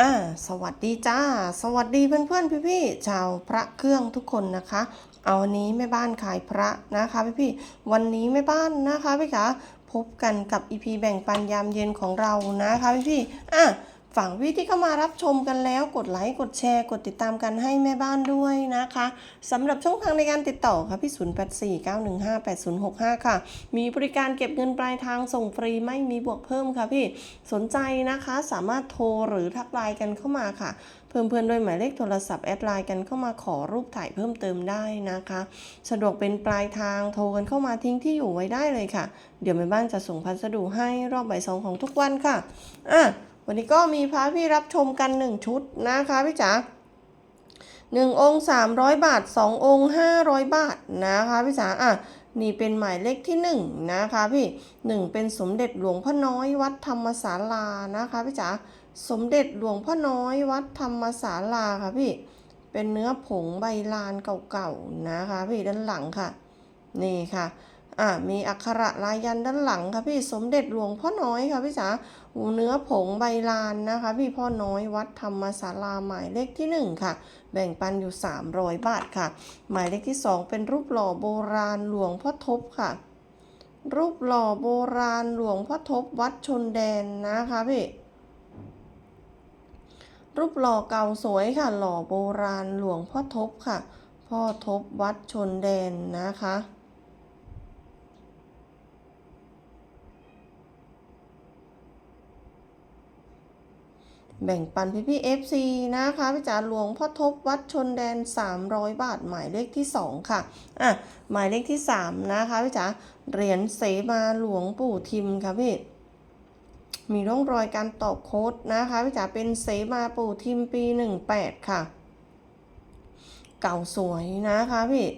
อ่าสวัสดีจ้า สวัสดีเพื่อนๆพี่ๆชาวพระเครื่องทุกคนนะคะ เอาวันนี้แม่บ้านขายพระนะคะพี่ๆวันนี้แม่บ้านนะคะพี่คะพบกันกับอีพีแบ่งปันยามเย็นของเรานะคะพี่ๆอะ ฝั่งพี่ที่เข้ามารับชมกันแล้วกดไลค์กดแชร์ กดติดตามกันให้แม่บ้านด้วยนะคะสำหรับช่องทางในการติดต่อค่ะพี่ 0849158065 ค่ะ มีบริการเก็บเงินปลายทางส่งฟรีไม่มีบวกเพิ่มค่ะพี่สนใจนะคะสามารถโทรหรือทักไลน์กันเข้ามาค่ะเพิ่มเพื่อนด้วยหมายเลขโทรศัพท์แอดไลน์กันเข้ามาขอรูปถ่ายเพิ่มเติมได้นะคะ สะดวกเป็นปลายทางโทรกันเข้ามาทิ้งที่อยู่ไว้ได้เลยค่ะ เดี๋ยวแม่บ้านจะส่งพัสดุให้รอบบ่ายสองของทุกวันค่ะอะ วันนี้ก็มีพระพี่รับชมกัน 1 ชุดนะคะพี่จ๋าหนึ่งองค์300บาท2องค์500บาทนะคะพี่จ๋าอะนี่เป็นหมายเลขที่1นะคะพี่1เป็นสมเด็จหลวงพ่อน้อยวัดธรรมศาลานะคะพี่จ๋าสมเด็จหลวงพ่อน้อยวัดธรรมศาลาค่ะพี่เป็นเนื้อผงใบลานเก่าๆนะคะพี่ด้านหลังค่ะ นี่ค่ะ อ่ามีอักขระลายยันด้านหลังค่ะพี่สมเด็จหลวงพ่อน้อยค่ะพี่จ๋าหูเนื้อผงใบลานนะคะ พี่พ่อน้อยวัดธรรมศาลาหมายเลขที่หนึ่งค่ะ แบ่งปันอยู่ 300 บาทค่ะ หมายเลขที่สองเป็นรูปหล่อโบราณหลวงพ่อทบค่ะ รูปหล่อโบราณหลวงพ่อทบวัดชนแดนนะคะพี่รูปหล่อเก่าสวยค่ะ หล่อโบราณหลวงพ่อทบค่ะ พ่อทบวัดชนแดนนะคะ แบ่งปันพี่พี่ FC นะคะพี่จ๋าหลวงพ่อทบวัดชนแดน 300 บาท หมายเลขที่ 2 ค่ะอะหมายเลขที่ 3 นะคะพี่จ๋าเหรียญเสมาหลวงปู่ทิมค่ะพี่มีร่องรอยการตอกโค้ดนะคะพี่จ๋าเป็นเสมาปู่ทิมปี 18 ค่ะ เก่าสวยนะคะพี่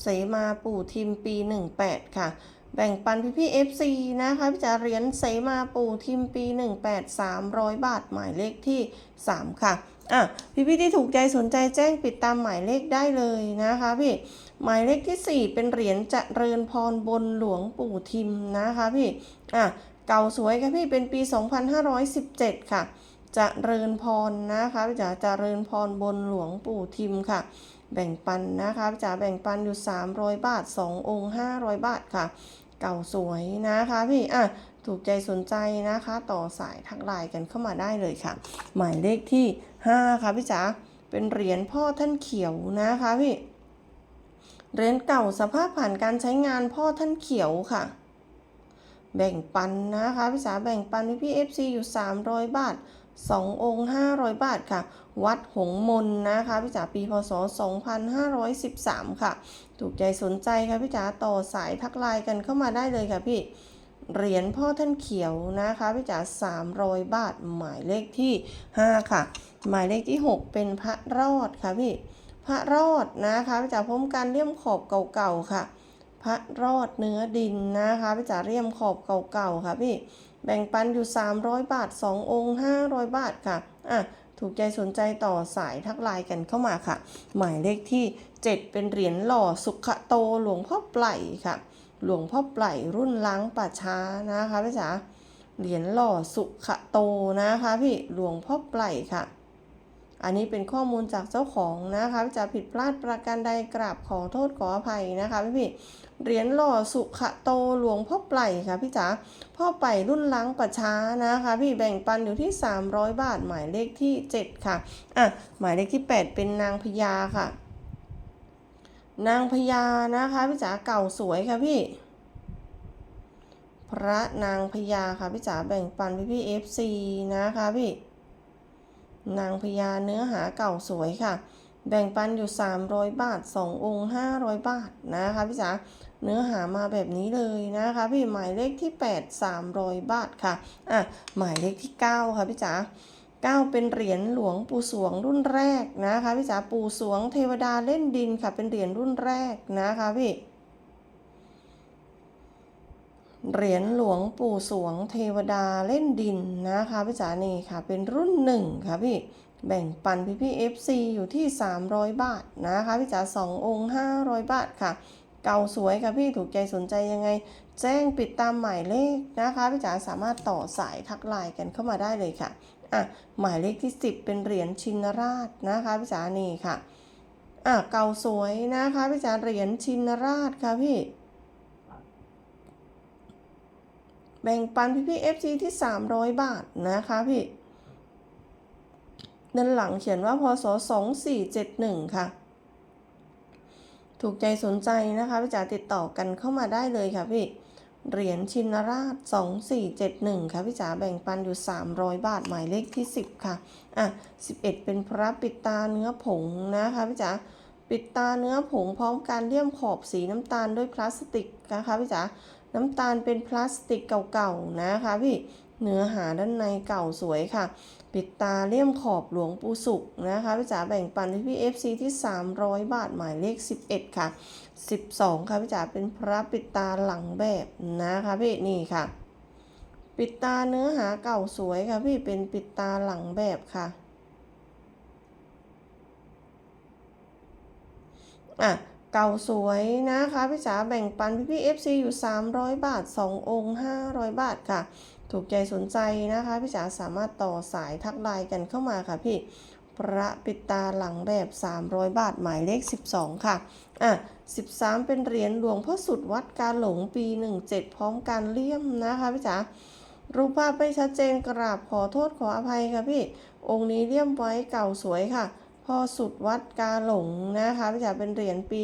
เสมาปู่ทิมปี 18 ค่ะ แบ่งปันพี่พี่ FC นะคะพี่จ๋าเหรียญเสมาปู่ทิมปี 18 300 บาท หมายเลขที่ 3 ค่ะ อะ พี่พี่ที่ถูกใจสนใจแจ้งปิดตามหมายเลขได้เลยนะคะพี่ หมายเลขที่ 4 เป็นเหรียญจะเริญพรบนหลวงปู่ทิมนะคะพี่ อะ เก่าสวยค่ะพี่เป็นปี 2517 ค่ะ จะเริญพรนะคะพี่จ๋าเริญพรบนหลวงปู่ทิมค่ะแบ่งปันนะคะพี่จ๋าแบ่งปันอยู่ 300 บาท 2 องค์ 500 บาทค่ะ เก่าสวยนะคะพี่อะถูกใจสนใจนะคะ ต่อสายทักไลน์กันเข้ามาได้เลยค่ะ หมายเลขที่ 5 ค่ะพี่จ๋าเป็นเหรียญพ่อท่านเขียวนะคะพี่เหรียญเก่าสภาพผ่านการใช้งานพ่อท่านเขียวค่ะ แบ่งปันนะคะพี่จ๋าแบ่งปันพี่พี่เอฟซีอยู่ 300 บาท 2 องค์ 500 บาทค่ะ วัดหงมนนะคะพี่จ๋าปีพศ 2513 ค่ะ ถูกใจสนใจค่ะพี่จ๋าต่อสายทักไลน์กันเข้ามาได้เลยค่ะพี่เหรียญพ่อท่านเขียวนะคะพี่จ๋า300 บาท หมายเลขที่ 5 ค่ะ หมายเลขที่ 6 เป็นพระรอดค่ะพี่พระรอดนะคะพี่จ๋าพรมการเลี่ยมขอบเก่าๆค่ะ พระรอดเนื้อดินนะคะพี่จ๋าเรียมขอบเก่าๆค่ะพี่ แบ่งปันอยู่ 300 บาท 2 องค์ 500 บาทค่ะอะถูกใจสนใจต่อสายทักไลน์กันเข้ามาค่ะ หมายเลขที่ 7 เป็นเหรียญหล่อสุขโตหลวงพ่อไปลค่ะ หลวงพ่อไปลรุ่นล้างป่าช้านะคะพี่จ๋าเหรียญหล่อสุขโตนะคะพี่หลวงพ่อไปลค่ะ อันนี้เป็นข้อมูลจากเจ้าของนะคะพี่จ๋าผิดพลาดประการใดกราบขอโทษขออภัยนะคะพี่พี่ เหรียญหล่อสุขโตหลวงพ่อไปลค่ะพี่จ๋าพ่อไป่รุ่นล้างประช้านะคะพี่แบ่งปันอยู่ที่ 300 บาทหมายเลขที่ 7 ค่ะอะหมายเลขที่ 8 เป็นนางพญาค่ะ นางพญานะคะพี่จ๋าเก่าสวยค่ะพี่ พระนางพญาค่ะพี่จ๋าแบ่งปันพี่พี่ FC นะคะพี่นางพญาเนื้อหาเก่าสวยค่ะ แบ่งปันอยู่ 300 บาท 2 องค์ 500 บาทนะคะพี่จ๋า เนื้อหามาแบบนี้เลยนะคะพี่หมายเลขที่ 8 300 บาทค่ะอะหมายเลขที่ 9 ค่ะพี่จ๋า9 เป็นเหรียญหลวงปู่สวงรุ่นแรกนะคะพี่จ๋าปู่สวงเทวดาเล่นดินค่ะเป็นเหรียญรุ่นแรกนะคะพี่เหรียญหลวงปู่สวงเทวดาเล่นดินนะคะพี่จ๋านี่ค่ะ เป็นรุ่นหนึ่งค่ะพี่แบ่งปันพี่พี่ FC อยู่ที่ 300 บาทนะคะพี่จ๋า2องค์500 บาทค่ะ เก่าสวยค่ะพี่ถูกใจสนใจยังไง แจ้งปิดตามหมายเลขนะคะพี่จ๋าสามารถต่อสายทักไลน์กันเข้ามาได้เลยค่ะอะหมายเลขที่ 10 เป็นเหรียญชินราชนะคะพี่จ๋านี่ค่ะอะเก่าสวยนะคะพี่จ๋าเหรียญชินราชค่ะพี่แบ่งปันพี่พี่ FC ที่ 300 บาทนะคะพี่ด้านหลังเขียนว่าพศ2471 ค่ะ ถูกใจสนใจนะคะพี่จ๋าติดต่อกันเข้ามาได้เลยค่ะพี่เหรียญชินราช 2471 ค่ะพี่จ๋าแบ่งปันอยู่ 300 บาทหมายเลขที่ 10 ค่ะ อะ 11 เป็นพระปิดตาเนื้อผงนะคะพี่จ๋าปิดตาเนื้อผงพร้อมการเลี่ยมขอบสีน้ำตาลด้วยพลาสติกนะคะพี่จ๋าน้ำตาลเป็นพลาสติกเก่าๆนะคะพี่เนื้อหาด้านในเก่าสวยค่ะ ปิดตาเลี่ยมขอบหลวงปู่สุขนะคะพี่จ๋าแบ่งปันพี่พี่ FC ที่ 300 บาทหมายเลข 11 ค่ะ 12 ค่ะพี่จ๋าเป็นพระปิดตาหลังแบบนะคะพี่นี่ค่ะ ปิดตาเนื้อหาเก่าสวยค่ะพี่เป็นปิดตาหลังแบบค่ะอะเก่าสวยนะคะพี่จ๋าแบ่งปันพี่พี่ FC อยู่ 300 บาท 2 องค์ 500 บาทค่ะ ถูกใจสนใจนะคะพี่จ๋าสามารถต่อสายทักไลน์กันเข้ามาค่ะพี่พระปิดตาหลังแบบ 300 บาทหมายเลข 12 ค่ะ อะ 13 เป็นเหรียญหลวงพ่อสุดวัดกาหลงปี 17 พร้อมการเลี่ยมนะคะพี่จ๋ารูปภาพไม่ชัดเจนกราบขอโทษขออภัยค่ะพี่ องค์นี้เลี่ยมไว้เก่าสวยค่ะ พ่อสุดวัดกาหลงนะคะพี่จ๋าเป็นเหรียญปี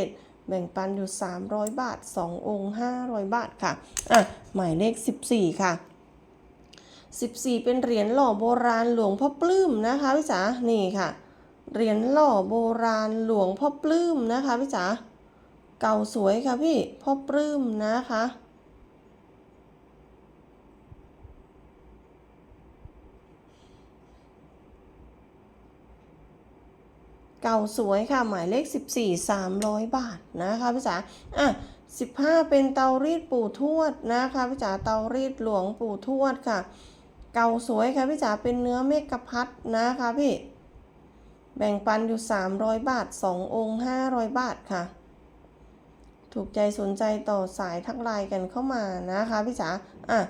17 แบ่งปันอยู่ 300 บาท 2 องค์ 500 บาทค่ะ อะ หมายเลข 14 ค่ะ 14 เป็นเหรียญหล่อโบราณหลวงพ่อปลื้มนะคะพี่จ๋านี่ค่ะ เหรียญหล่อโบราณหลวงพ่อปลื้มนะคะพี่จ๋าเก่าสวยค่ะพี่พ่อปลื้มนะคะเก่าสวยค่ะ หมายเลข 14 300 บาทนะคะพี่จ๋าอะ 15 เป็นเตารีดปู่ทวดนะคะพี่จ๋าเตารีดหลวงปู่ทวดค่ะ เก่าสวยค่ะพี่จ๋าเป็นเนื้อเมกะพัดนะคะพี่ แบ่งปันอยู่ 300 บาท 2 องค์ 500 บาทค่ะ ถูกใจสนใจต่อสายทักไลน์กันเข้ามานะคะพี่จ๋าอะ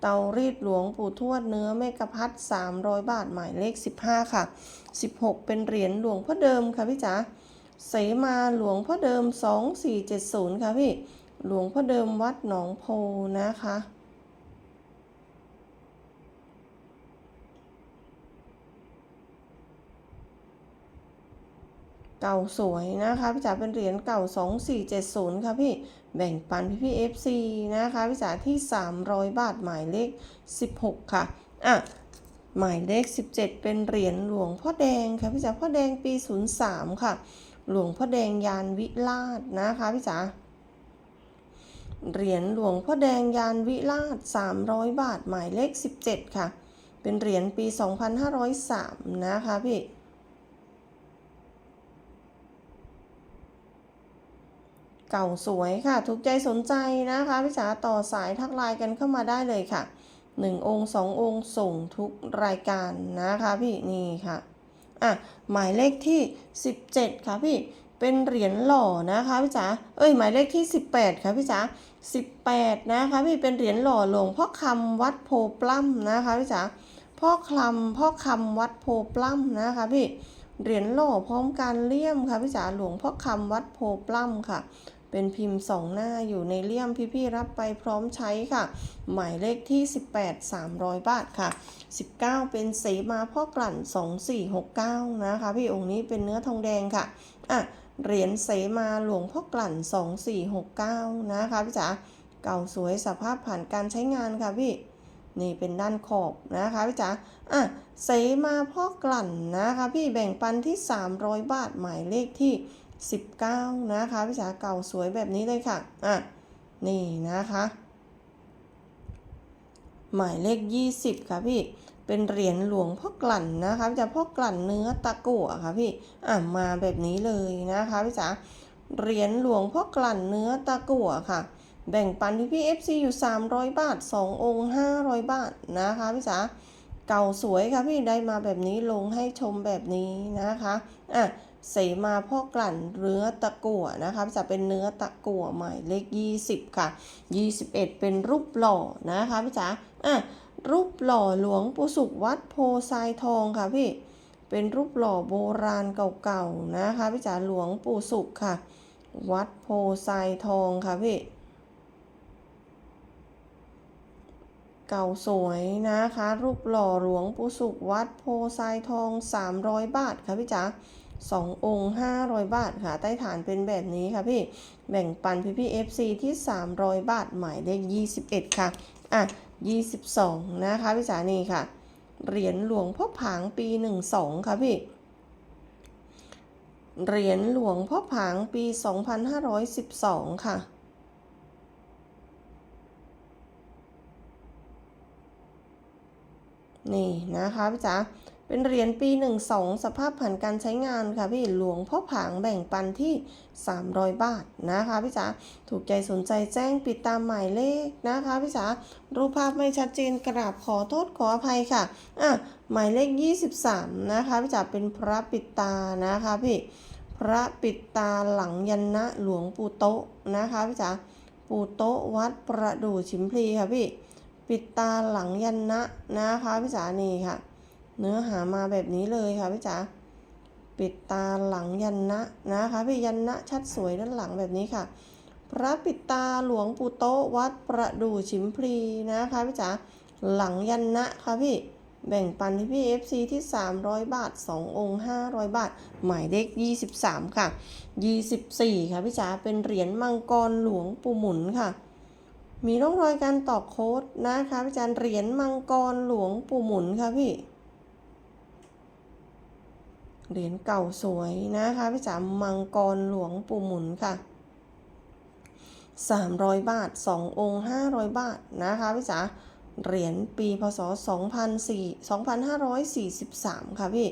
เตารีดหลวงปู่ทวดเนื้อเมกะพัด300 บาทหมายเลข 15 ค่ะ 16 เป็นเหรียญหลวงพ่อเดิมค่ะพี่จ๋าเสมาหลวงพ่อเดิม 2470 ค่ะพี่ หลวงพ่อเดิมวัดหนองโพนะคะ เก่าสวยนะคะพี่จ๋าเป็นเหรียญเก่า 2470 ค่ะพี่ แบ่งปันพี่พี่ FC นะคะพี่จ๋าที่ 300 บาทหมายเลข 16 ค่ะ อะ หมายเลข 17 เป็นเหรียญหลวงพ่อแดงค่ะพี่จ๋าพ่อแดงปี 03 ค่ะ หลวงพ่อแดงยานวิราชนะคะพี่จ๋าเหรียญหลวงพ่อแดงยานวิราช 300 บาทหมายเลข 17 ค่ะ เป็นเหรียญปี 2503 นะคะพี่ เก่าสวยค่ะ ถูกใจสนใจนะคะพี่จ๋าต่อสายทักไลน์กันเข้ามาได้เลยค่ะ 1 องค์ 2 องค์ส่งทุกรายการนะคะพี่นี่ค่ะอะหมายเลขที่ 17 ค่ะพี่เป็นเหรียญหล่อนะคะพี่จ๋าเอ้ยหมายเลขที่ 18 ค่ะพี่จ๋า18 นะคะพี่เป็นเหรียญหล่อหลวงพ่อคำวัดโพปล้ำนะคะพี่จ๋าพ่อคลำพ่อคำวัดโพปล้ำนะคะพี่เหรียญหล่อพร้อมการเลี่ยมค่ะพี่จ๋าหลวงพ่อคำวัดโพปล้ำค่ะ เป็นพิมพ์สองหน้าอยู่ในเลี่ยมพี่ๆรับไปพร้อมใช้ค่ะ หมายเลขที่ 18 300 บาทค่ะ 19 เป็นเสมาพ่อกลั่น 2469 นะคะ พี่องค์นี้เป็นเนื้อทองแดงค่ะอะเหรียญเสมาหลวงพ่อกลั่น 2469 นะคะพี่จ๋าเก่าสวยสภาพผ่านการใช้งานค่ะพี่นี่เป็นด้านขอบนะคะพี่จ๋าอะเสมาพ่อกลั่นนะคะพี่แบ่งปันที่ 300 บาทหมายเลขที่ 19 นะคะพี่จ๋าเก่าสวยแบบนี้เลยค่ะ อะ นี่นะคะ หมายเลข 20 ค่ะพี่ เป็นเหรียญหลวงพ่อกลั่นนะคะจ๋าพ่อกลั่นเนื้อตะกั่วค่ะพี่ อะ มาแบบนี้เลยนะคะพี่จ๋าเหรียญหลวงพ่อกลั่นเนื้อตะกั่วค่ะ แบ่งปันพี่พี่ FC อยู่ 300 บาท 2 องค์ 500 บาทนะคะพี่จ๋าเก่าสวยค่ะพี่ได้มาแบบนี้ลงให้ชมแบบนี้นะคะ อะ เสมาพ่อกลั่นเนื้อตะกั่วนะคะจะเป็นเนื้อตะกั่วหมายเลข 20 ค่ะ 21 เป็นรูปหล่อนะคะพี่จ๋าอะรูปหล่อหลวงปู่สุขวัดโพไซทองค่ะพี่เป็นรูปหล่อโบราณเก่าๆนะคะพี่จ๋าหลวงปู่สุขค่ะ วัดโพไซทองค่ะพี่เก่าสวยนะคะ รูปหล่อหลวงปู่สุขวัดโพไซทอง 300 บาทค่ะพี่จ๋า สององค์500บาทค่ะ ใต้ฐานเป็นแบบนี้ค่ะพี่ แบ่งปันพี่พี่ FC ที่300บาท หมายเลข21ค่ะ อะ22นะคะพี่จ๋านี่ค่ะ เหรียญหลวงพ่อผางปี12ค่ะพี่ เหรียญหลวงพ่อผางปี2512ค่ะนี่นะคะพี่จ๋า เป็นเหรียญปี 12 สภาพผ่านการใช้งานค่ะพี่หลวงพ่อผางแบ่งปันที่ 300 บาทนะคะพี่จ๋าถูกใจสนใจแจ้งปิดตามหมายเลขนะคะพี่จ๋ารูปภาพไม่ชัดเจนกราบขอโทษขออภัยค่ะอะหมายเลข 23 นะคะพี่จ๋าเป็นพระปิดตานะคะพี่พระปิดตาหลังยันนะหลวงปู่โตะนะคะพี่จ๋าปู่โตะวัดประดู่ชิมพลีค่ะพี่ปิดตาหลังยันนะนะคะพี่จ๋านี่ค่ะ เนื้อหามาแบบนี้เลยค่ะพี่จ๋าปิดตาหลังยันนะนะคะพี่ยันนะชัดสวยด้านหลังแบบนี้ค่ะ พระปิดตาหลวงปู่โตวัดประดู่ชิมพลีนะคะพี่จ๋าหลังยันนะค่ะพี่แบ่งปันที่พี่ FC ที่ 300 บาท 2 องค์ 500 บาท หมายเลข23 ค่ะ 24 ค่ะพี่จ๋าเป็นเหรียญมังกรหลวงปู่หมุนค่ะ มีร่องรอยการตอกโค้ดนะคะพี่จ๋าเหรียญมังกรหลวงปู่หมุนค่ะพี่ เหรียญเก่าสวยนะคะพี่จ๋ามังกรหลวงปู่หมุนค่ะ 300 บาท 2 องค์ 500 บาทนะคะพี่จ๋าเหรียญปีพศ2004 2543 ค่ะพี่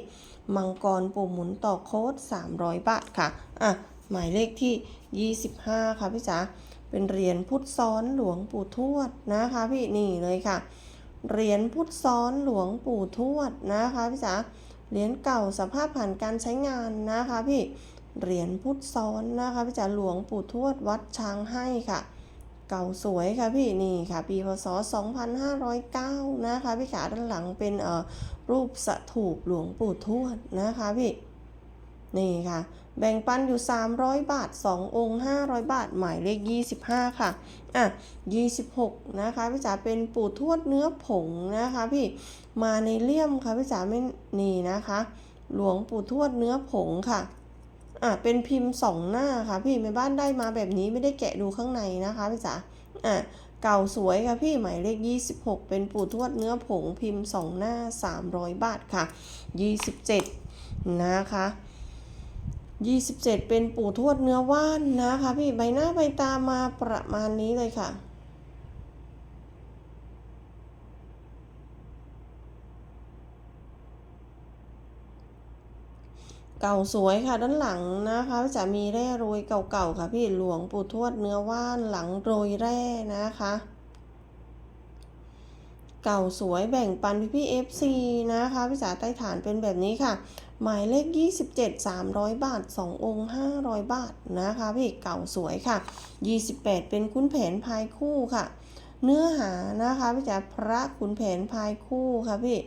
มังกรปู่หมุนต่อโค้ด 300 บาทค่ะ อะ หมายเลขที่ 25 ค่ะพี่จ๋าเป็นเหรียญพุทธซ้อนหลวงปู่ทวดนะคะพี่นี่เลยค่ะ เหรียญพุทธซ้อนหลวงปู่ทวดนะคะพี่จ๋า เหรียญเก่าสภาพผ่านการใช้งานนะคะพี่ เหรียญพุทธซ้อนนะคะพี่จ๋าหลวงปู่ทวดวัดช้างให้ค่ะ เก่าสวยค่ะพี่นี่ค่ะ ปีพศ 2509 นะคะพี่ขาด้านหลังเป็นเอ่อรูปสถูปหลวงปู่ทวดนะคะพี่ นี่ค่ะ แบ่งปันอยู่ 300 บาท 2 องค์ 500 บาท หมายเลข 25 ค่ะ อะ 26 นะคะ พี่จ๋าเป็นปู่ทวดเนื้อผงนะคะพี่มาในเลี่ยมค่ะ พี่จ๋าไม่นี่นะคะ หลวงปู่ทวดเนื้อผงค่ะอะเป็นพิมพ์สองหน้าค่ะพี่แม่บ้านได้มาแบบนี้ไม่ได้แกะดูข้างในนะคะพี่จ๋าอะเก่าสวยค่ะพี่หมายเลข 26 เป็นปู่ทวดเนื้อผงพิมพ์สองหน้า 300 บาทค่ะ 27 นะคะ 27 เป็นปู่ทวดเนื้อว่านนะคะพี่ใบหน้าใบตามาประมาณนี้เลยค่ะ เก่าสวยค่ะด้านหลังนะคะจะมีแร่โรยเก่าๆค่ะพี่หลวงปู่ทวดเนื้อว่านหลังโรยแร่นะคะเก่าสวยแบ่งปันพี่พี่ FC นะคะพี่จ๋าใต้ฐานเป็นแบบนี้ค่ะ หมายเลข 27 300 บาท 2 องค์ 500 บาทนะคะพี่เก่าสวยค่ะ 28 เป็นคุณแผนพายคู่ค่ะ เนื้อหานะคะพี่จ๋าพระขุนแผนพายคู่ค่ะพี่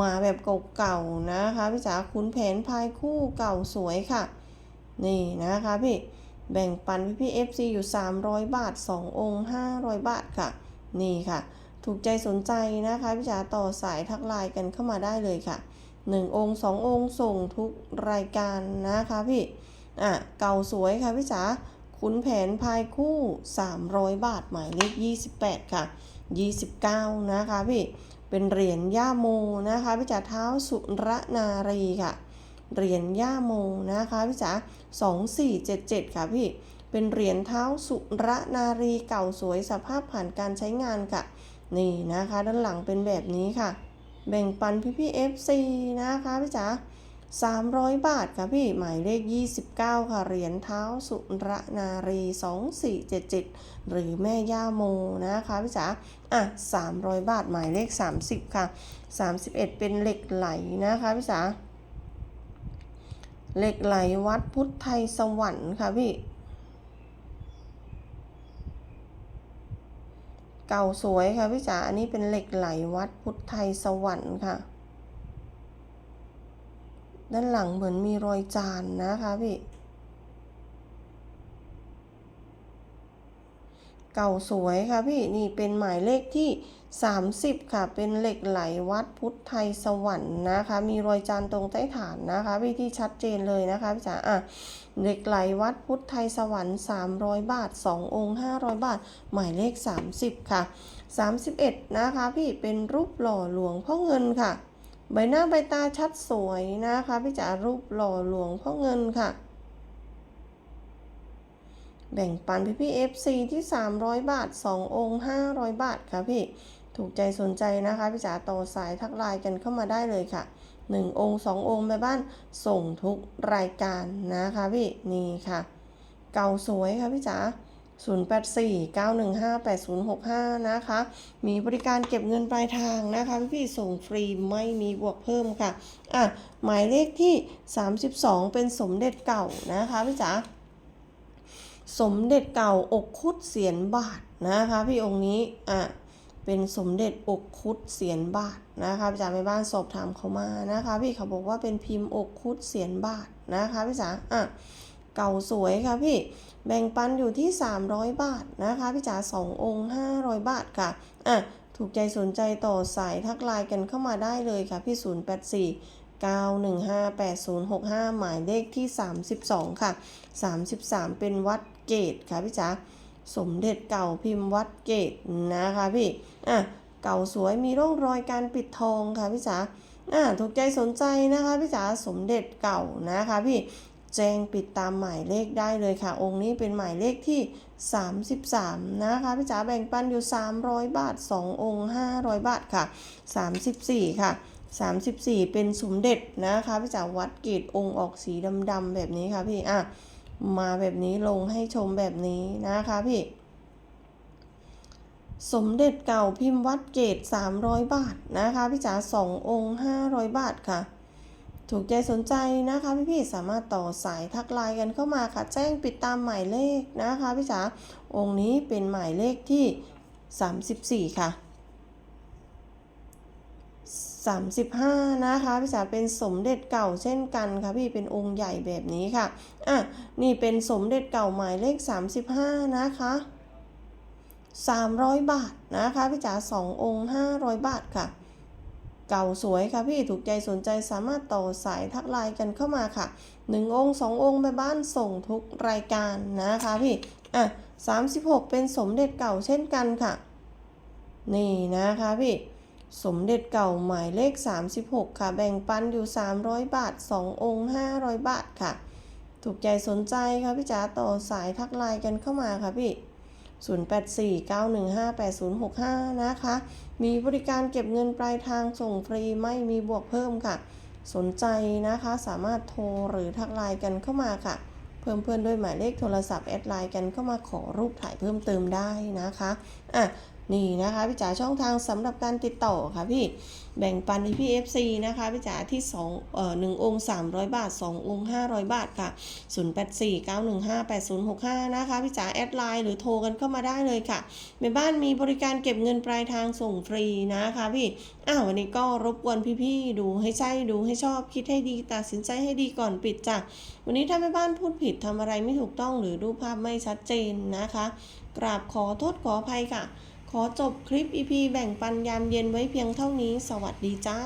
มาแบบเก่าๆนะคะพี่จ๋าขุนแผนพายคู่เก่าสวยค่ะ นี่นะคะพี่แบ่งปันพี่พี่ FC อยู่ 300 บาท 2 องค์ 500 บาทค่ะ นี่ค่ะ ถูกใจสนใจนะคะพี่จ๋าต่อสายทักไลน์กันเข้ามาได้เลยค่ะ 1องค์2องค์ส่งทุกรายการนะคะพี่อะเก่าสวยค่ะพี่จ๋าขุนแผนพายคู่ 300 บาทหมายเลข 28 ค่ะ 29 นะคะพี่เป็นเหรียญย่าโมนะคะพี่จ๋าเท้าสุรนารีค่ะเหรียญย่าโมนะคะพี่จ๋า2477 ค่ะพี่เป็นเหรียญเท้าสุรนารีเก่าสวยสภาพผ่านการใช้งานค่ะ นี่นะคะ ด้านหลังเป็นแบบนี้ค่ะ แบ่งปันพี่พี่ FC นะคะพี่จ๋า300บาทค่ะพี่ หมายเลข 29 ค่ะ เหรียญเท้าสุรนารี 2477 หรือแม่ย่าโมนะคะพี่จ๋าอะ 300 บาท หมายเลข 30 ค่ะ 31 เป็นเหล็กไหลนะคะพี่จ๋าเหล็กไหลวัดพุทธไทยสวรรค์ค่ะพี่ เก่าสวยค่ะพี่จ๋าอันนี้เป็นเหล็กไหลวัดพุทธไทยสวรรค์ค่ะ ด้านหลังเหมือนมีรอยจานนะคะพี่ เก่าสวยค่ะพี่นี่เป็นหมายเลขที่ 30 ค่ะ เป็นเหล็กไหลวัดพุทธไทยสวรรค์นะคะ มีรอยจานตรงใต้ฐานนะคะพี่ที่ชัดเจนเลยนะคะพี่จ๋าอะเหล็กไหลวัดพุทธไทยสวรรค์ 300 บาท 2 องค์ 500 บาท หมายเลข 30 ค่ะ 31 นะคะพี่เป็นรูปหล่อหลวงพ่อเงินค่ะ ใบหน้าใบตาชัดสวยนะคะพี่จ๋ารูปหล่อหลวงพ่อเงินค่ะ แบ่งปันพี่พี่ FC ที่ 300 บาท 2 องค์ 500 บาทค่ะพี่ ถูกใจสนใจนะคะพี่จ๋าต่อสายทักไลน์กันเข้ามาได้เลยค่ะ 1 องค์ 2 องค์แม่บ้านส่งทุกรายการนะคะพี่ นี่ค่ะ เก่าสวยค่ะพี่จ๋า0849158065 นะคะ มีบริการเก็บเงินปลายทางนะคะพี่พี่ส่งฟรีไม่มีบวกเพิ่มค่ะ อะ หมายเลขที่ 32 เป็นสมเด็จเก่านะคะพี่จ๋า สมเด็จเก่าอกคุดเสียนบาทนะคะพี่องค์นี้อะเป็นสมเด็จอกคุดเสียนบาทนะคะพี่จ๋าแม่บ้านสอบถามเขามานะคะพี่เขาบอกว่าเป็นพิมพ์อกคุดเสียนบาทนะคะพี่จ๋าอะเก่าสวยค่ะพี่แบ่งปันอยู่ที่ 300 บาทนะคะพี่จ๋า2องค์500 บาทค่ะอะถูกใจสนใจต่อสายทักไลน์กันเข้ามาได้เลยค่ะพี่ 084 9158065 หมายเลขที่ 32 ค่ะ 33 เป็นวัด เกตค่ะพี่จ๋าสมเด็จเก่าพิมพ์วัดเกตนะคะพี่อะเก่าสวยมีร่องรอยการปิดทองค่ะพี่จ๋าอะถูกใจสนใจนะคะพี่จ๋าสมเด็จเก่านะคะพี่แจ้งปิดตามหมายเลขได้เลยค่ะ องค์นี้เป็นหมายเลขที่ 33 นะคะพี่จ๋าแบ่งปันอยู่ 300 บาท 2 องค์ 500 บาทค่ะ 34 ค่ะ 34 เป็นสมเด็จนะคะพี่จ๋าวัดเกตองค์ออกสีดำๆแบบนี้ค่ะพี่อะ มาแบบนี้ลงให้ชมแบบนี้นะคะพี่ สมเด็จเก่าพิมพ์วัดเกต300 บาทนะคะพี่จ๋า2องค์ 500 บาทค่ะ ถูกใจสนใจนะคะพี่พี่ๆสามารถต่อสายทักไลน์กันเข้ามาค่ะ แจ้งปิดตามหมายเลขนะคะพี่จ๋าองค์นี้เป็นหมายเลขที่ 34 ค่ะ 35 นะคะ พี่จ๋าเป็นสมเด็จเก่าเช่นกันค่ะพี่เป็นองค์ใหญ่แบบนี้ค่ะอะนี่เป็นสมเด็จเก่าหมายเลข 35 นะคะ300 บาทนะคะพี่จ๋า2องค์500 บาทค่ะ เก่าสวยค่ะพี่ถูกใจสนใจสามารถต่อสายทักไลน์กันเข้ามาค่ะ 1 องค์ 2 องค์แม่บ้านส่งทุกรายการนะคะพี่อะ36 เป็นสมเด็จเก่าเช่นกันค่ะ นี่นะคะพี่ สมเด็จเก่าหมายเลข 36 ค่ะ แบ่งปันอยู่ 300 บาท 2 องค์ 500 บาทค่ะ ถูกใจสนใจค่ะพี่จ๋าต่อสายทักไลน์กันเข้ามาค่ะพี่ 0849158065 นะคะ มีบริการเก็บเงินปลายทางส่งฟรีไม่มีบวกเพิ่มค่ะ สนใจนะคะสามารถโทรหรือทักไลน์กันเข้ามาค่ะ เพิ่มเพื่อนด้วยหมายเลขโทรศัพท์แอดไลน์กันเข้ามาขอรูปถ่ายเพิ่มเติมได้นะคะ อะ นี่นะคะพี่จ๋าช่องทางสำหรับการติดต่อค่ะพี่แบ่งปันที่พี่ FC นะคะพี่จ๋าที่2เอ่อ1องค์300 บาท 2 องค์ 500 บาทค่ะ 0849158065 นะคะพี่จ๋าแอดไลน์หรือโทรกันเข้ามาได้เลยค่ะแม่บ้านมีบริการเก็บเงินปลายทางส่งฟรีนะคะพี่อ้าววันนี้ก็รบกวนพี่ๆดูให้ใช่ดูให้ชอบคิดให้ดีตัดสินใจให้ดีก่อนปิดจ้ะวันนี้ถ้าแม่บ้านพูดผิดทำอะไรไม่ถูกต้องหรือรูปภาพไม่ชัดเจนนะคะ กราบขอโทษขออภัยค่ะ ขอจบคลิป EP แบ่งปันยามเย็นไว้เพียงเท่านี้ สวัสดีจ้า